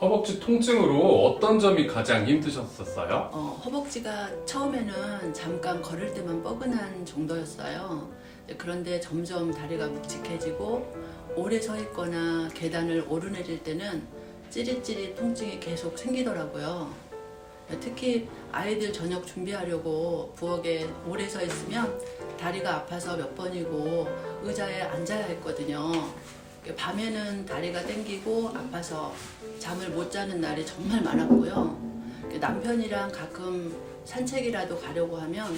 허벅지 통증으로 어떤 점이 가장 힘드셨었어요? 어, 허벅지가 처음에는 잠깐 걸을 때만 뻐근한 정도였어요. 그런데 점점 다리가 묵직해지고 오래 서 있거나 계단을 오르내릴 때는 찌릿찌릿 통증이 계속 생기더라고요. 특히 아이들 저녁 준비하려고 부엌에 오래 서 있으면 다리가 아파서 몇 번이고 의자에 앉아야 했거든요. 밤에는 다리가 땡기고 아파서 잠을 못 자는 날이 정말 많았고요. 남편이랑 가끔 산책이라도 가려고 하면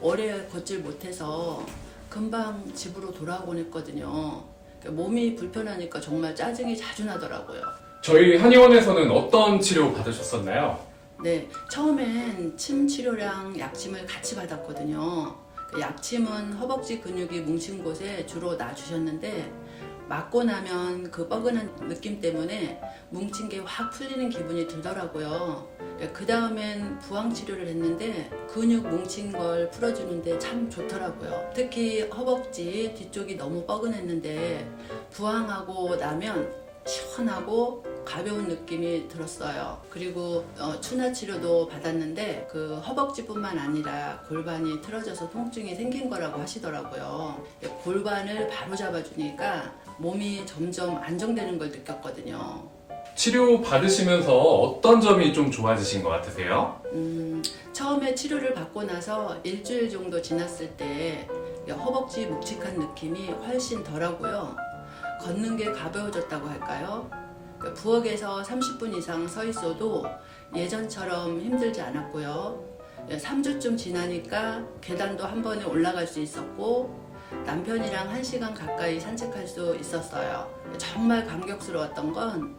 오래 걷질 못해서 금방 집으로 돌아오곤 했거든요. 몸이 불편하니까 정말 짜증이 자주 나더라고요. 저희 한의원에서는 어떤 치료 받으셨었나요? 네, 처음엔 침 치료랑 약침을 같이 받았거든요. 그 약침은 허벅지 근육이 뭉친 곳에 주로 놔주셨는데 맞고 나면 그 뻐근한 느낌 때문에 뭉친 게 확 풀리는 기분이 들더라고요. 그 다음엔 부항 치료를 했는데 근육 뭉친 걸 풀어주는데 참 좋더라고요. 특히 허벅지 뒤쪽이 너무 뻐근했는데 부항하고 나면 시원하고 가벼운 느낌이 들었어요. 그리고 어, 추나 치료도 받았는데 그 허벅지뿐만 아니라 골반이 틀어져서 통증이 생긴 거라고 하시더라고요. 골반을 바로 잡아주니까 몸이 점점 안정되는 걸 느꼈거든요. 치료 받으시면서 어떤 점이 좀 좋아지신 것 같으세요? 음, 처음에 치료를 받고 나서 일주일 정도 지났을 때 허벅지 묵직한 느낌이 훨씬 덜하고요. 걷는 게 가벼워졌다고 할까요? 그 부엌에서 30분 이상 서 있어도 예전처럼 힘들지 않았고요. 3주쯤 지나니까 계단도 한 번에 올라갈 수 있었고 남편이랑 1시간 가까이 산책할 수 있었어요. 정말 감격스러웠던 건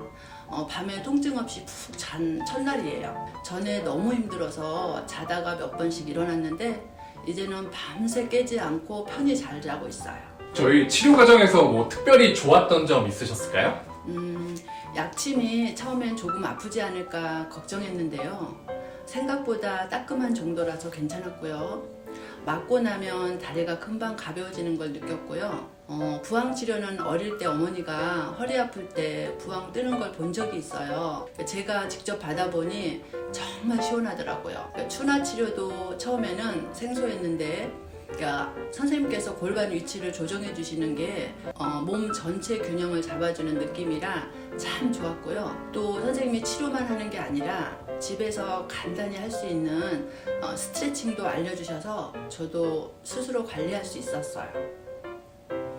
어, 밤에 통증 없이 푹 잔 첫날이에요. 전에 너무 힘들어서 자다가 몇 번씩 일어났는데 이제는 밤새 깨지 않고 편히 잘 자고 있어요. 저희 치료 과정에서 뭐 특별히 좋았던 점 있으셨을까요? 음, 약침이 처음엔 조금 아프지 않을까 걱정했는데요. 생각보다 따끔한 정도라서 괜찮았고요. 맞고 나면 다리가 금방 가벼워지는 걸 느꼈고요. 어, 부항 치료는 어릴 때 어머니가 허리 아플 때 부항 뜨는 걸 본 적이 있어요. 제가 직접 받아보니 정말 시원하더라고요. 추나 치료도 처음에는 생소했는데 그러니까 선생님께서 골반 위치를 조정해 주시는 게몸 전체 균형을 잡아주는 느낌이라 참 좋았고요. 또 선생님이 치료만 하는 게 아니라 집에서 간단히 할 수 있는 어, 스트레칭도 알려주셔서 저도 스스로 관리할 수 있었어요.